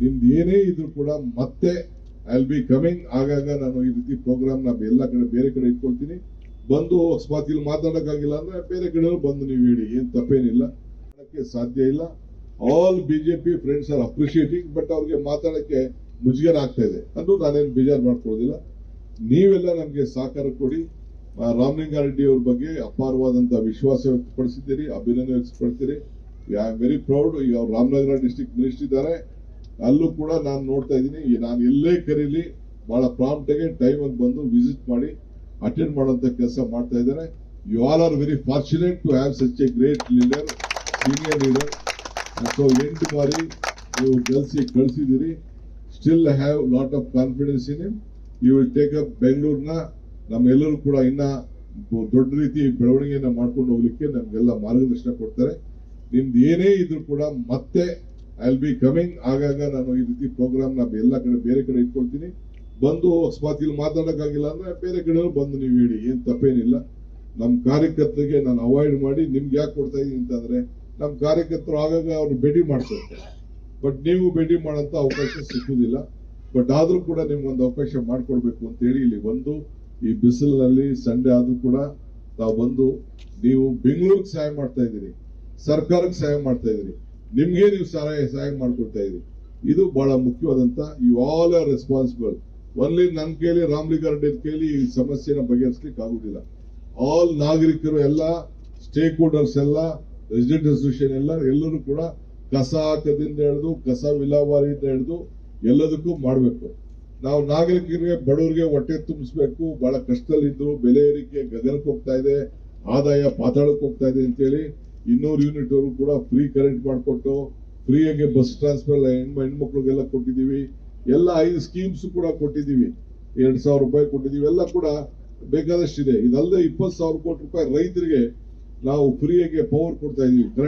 ನಿಮ್ದು ಏನೇ ಇದ್ರು ಕೂಡ ಮತ್ತೆ ಐ ವಿಲ್ ಬಿ ಕಮಿಂಗ್ ಆಗಾಗ ನಾನು ಈ ರೀತಿ ಪ್ರೋಗ್ರಾಮ್ನ ಎಲ್ಲ ಕಡೆ ಬೇರೆ ಕಡೆ ಇಟ್ಕೊಳ್ತೀನಿ. ಬಂದು ಅಕಸ್ಮಾತ್ ಇಲ್ಲಿ ಮಾತಾಡಕ್ಕಾಗಿಲ್ಲ ಅಂದ್ರೆ ಬೇರೆ ಕಡೆ ಬಂದು ನೀವು ಹೇಳಿ, ಏನ್ ತಪ್ಪೇನಿಲ್ಲ. ಸಾಧ್ಯ ಇಲ್ಲ. All BJP friends are appreciating but ಅವ್ರಿಗೆ ಮಾತಾಡಕ್ಕೆ ಮುಜುಗರ ಆಗ್ತಾ ಇದೆ. ಅಂದ್ರೂ ನಾನೇನು ಬೇಜಾರು ಮಾಡ್ಕೊಳ್ಳೋದಿಲ್ಲ. ನೀವೆಲ್ಲ ನಮಗೆ ಸಹಕಾರ ಕೊಡಿ. ರಾಮಲಿಂಗಾರೆಡ್ಡಿ ಅವ್ರ ಬಗ್ಗೆ ಅಪಾರವಾದಂತ ವಿಶ್ವಾಸ ವ್ಯಕ್ತಪಡಿಸಿದ್ದೀರಿ, ಅಭಿನಂದನೆ ವ್ಯಕ್ತಪಡ್ತೀರಿ ಐ ಆಮ್ ವೆರಿ ಪ್ರೌಡ್ ಈಗ ಅವ್ರು ರಾಮನಗರ ಡಿಸ್ಟಿಕ್ ಮಿನಿಸ್ಟರ್ ಇದ್ದಾರೆ. ಅಲ್ಲೂ ಕೂಡ ನಾನು ನೋಡ್ತಾ ಇದ್ದೀನಿ ನಾನು ಎಲ್ಲೇ ಕರೀಲಿ ಬಹಳ ಪ್ರಾಂಪ್ಟ್ ಆಗಿ ಟೈಮ್ ಬಂದು ವಿಸಿಟ್ ಮಾಡಿ ಅಟೆಂಡ್ ಮಾಡುವಂತ ಕೆಲಸ ಮಾಡ್ತಾ ಇದ್ದಾರೆ. You all are very fortunate to have such a great leader senior leader so ಎಂಟು ಬಾರಿ ನೀವು ಗೆಲ್ಸಿ ಕಳಿಸಿದಿರಿ still have lot of confidence in him you will take up ಬೆಂಗಳೂರಿನ ನಮ್ಮೆಲ್ಲರೂ ಕೂಡ ಇನ್ನ ದೊಡ್ಡ ರೀತಿ ಬೆಳವಣಿಗೆಯನ್ನು ಮಾಡ್ಕೊಂಡು ಹೋಗ್ಲಿಕ್ಕೆ ನಮಗೆಲ್ಲ ಮಾರ್ಗದರ್ಶನ ಕೊಡ್ತಾರೆ. ನಿಮ್ದು ಏನೇ ಇದ್ರು ಕೂಡ ಮತ್ತೆ ಐ ವಿಲ್ ಬಿ ಕಮಿಂಗ್ ಆಗಾಗ ನಾನು ಈ ರೀತಿ ಪ್ರೋಗ್ರಾಮ್ನ ಎಲ್ಲ ಕಡೆ ಬೇರೆ ಕಡೆ ಇಟ್ಕೊಳ್ತೀನಿ. ಬಂದು ಅಕಸ್ಮಾತ್ ಇಲ್ಲಿ ಮಾತಾಡೋಕ್ಕಾಗಿಲ್ಲ ಅಂದ್ರೆ ಬೇರೆ ಕಡೆ ಬಂದು ನೀವು ಹೇಳಿ ಏನು ತಪ್ಪೇನಿಲ್ಲ. ನಮ್ಮ ಕಾರ್ಯಕರ್ತರಿಗೆ ನಾನು ಅವಾಯ್ಡ್ ಮಾಡಿ ನಿಮ್ಗೆ ಯಾಕೆ ಕೊಡ್ತಾ ಇದೀನಿ ಅಂತಂದ್ರೆ ನಮ್ಮ ಕಾರ್ಯಕರ್ತರು ಆಗಾಗ ಅವ್ರು ಭೇಟಿ ಮಾಡ್ತಾರೆ ಬಟ್ ನೀವು ಭೇಟಿ ಮಾಡೋಂತ ಅವಕಾಶ ಸಿಕ್ಕುದಿಲ್ಲ. ಬಟ್ ಆದರೂ ಕೂಡ ನಿಮ್ಗೊಂದು ಅವಕಾಶ ಮಾಡಿಕೊಡ್ಬೇಕು ಅಂತ ಹೇಳಿ ಇಲ್ಲಿ ಬಂದು, ಈ ಬಿಸಿಲಿನಲ್ಲಿ ಸಂಡೆ ಆದ್ರೂ ಕೂಡ ನಾವು ಬಂದು ನೀವು ಬೆಂಗಳೂರಿಗೆ ಸಹಾಯ ಮಾಡ್ತಾ ಇದ್ದೀರಿ. ಸರ್ಕಾರಕ್ಕೆ ಸಹಾಯ ಮಾಡ್ತಾ ಇದ್ದೀರಿ. ನಿಮ್ಗೆ ನೀವು ಸಹಾಯ ಸಹಾಯ ಮಾಡ್ಕೊಡ್ತಾ ಇದ್ರಿ ಇದು ಬಹಳ ಮುಖ್ಯವಾದಂತ you all are responsible only ನನ್ನ ಕೈಲಿ ರಾಮಲಿಂಗಾರೆಡ್ಡಿ ಕೇಳಿ ಈ ಸಮಸ್ಯೆನ ಬಗೆಹರಿಸ್ಲಿಕ್ಕೆ ಆಗುದಿಲ್ಲ. ಆಲ್ ನಾಗರಿಕರು ಎಲ್ಲ ಸ್ಟೇಕ್ ಹೋಲ್ಡರ್ಸ್ ಎಲ್ಲ ರೆಸಿಡೆಂಟ್ ಅಸೋಸಿಯೇಷನ್ ಎಲ್ಲ, ಎಲ್ಲರೂ ಕೂಡ ಕಸ ಹಾಕದಿಂದ ಹಿಡಿದು, ಕಸ ವಿಲಾವಾರಿಯಿಂದ ಹಿಡಿದು ಎಲ್ಲದಕ್ಕೂ ಮಾಡಬೇಕು. ನಾವು ನಾಗರಿಕರಿಗೆ, ಬಡವರಿಗೆ ಹೊಟ್ಟೆ ತುಂಬಿಸ್ಬೇಕು. ಬಹಳ ಕಷ್ಟದಲ್ಲಿದ್ರು, ಬೆಲೆ ಏರಿಕೆ ಗಗನಕ್ಕೆ ಹೋಗ್ತಾ ಇದೆ, ಆದಾಯ ಪಾತಾಳಕ್ಕೆ ಹೋಗ್ತಾ ಇದೆ ಅಂತೇಳಿ ಇನ್ನೂರು ಯೂನಿಟ್ ಅವರು ಕೂಡ ಫ್ರೀ ಕರೆಂಟ್ ಮಾಡಿಕೊಟ್ಟು ಫ್ರೀಯಾಗಿ ಬಸ್ ಟ್ರಾನ್ಸ್ಫರ್ ಹೆಣ್ಣು ಹೆಣ್ಮಕ್ಳಿಗೆಲ್ಲ ಕೊಟ್ಟಿದ್ದೀವಿ. ಎಲ್ಲ ಐದು ಸ್ಕೀಮ್ಸ್ ಕೂಡ ಕೊಟ್ಟಿದ್ದೀವಿ. ಎರಡು ಸಾವಿರ ರೂಪಾಯಿ ಕೊಟ್ಟಿದ್ದೀವಿ. ಎಲ್ಲ ಕೂಡ ಬೇಕಾದಷ್ಟಿದೆ. ಇದಲ್ಲದೆ ಇಪ್ಪತ್ತು ಸಾವಿರ ಕೋಟಿ ರೂಪಾಯಿ ರೈತರಿಗೆ ನಾವು ಫ್ರೀಯಾಗಿ ಪವರ್ ಕೊಡ್ತಾ ಇದೀವಿ.